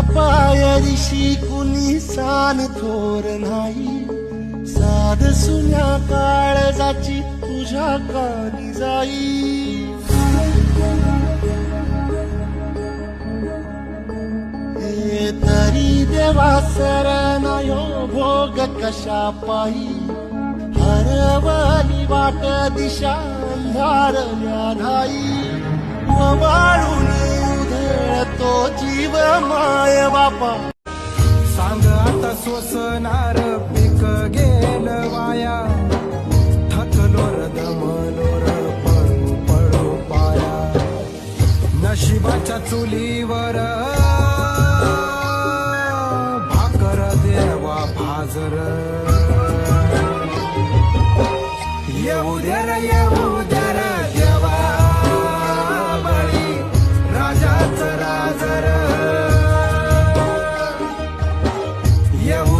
पायरीशी कुणी सान थोर नाही. साध सुन्या काळजाची तुझ्या कानी जाई. हे तरी देवा सरनायो भोग कशा पायी. हरवली वाट दिशा अंधारल्या नाही. शिव माय बापा. सांग आता सोसणार पिक गेल वाया. थकलो दमलोर पळू पळू पाया. नशिबाच्या चुलीवर भाकर देवा भाजर. येऊ दे येऊ दे राजाच राजर. yeah.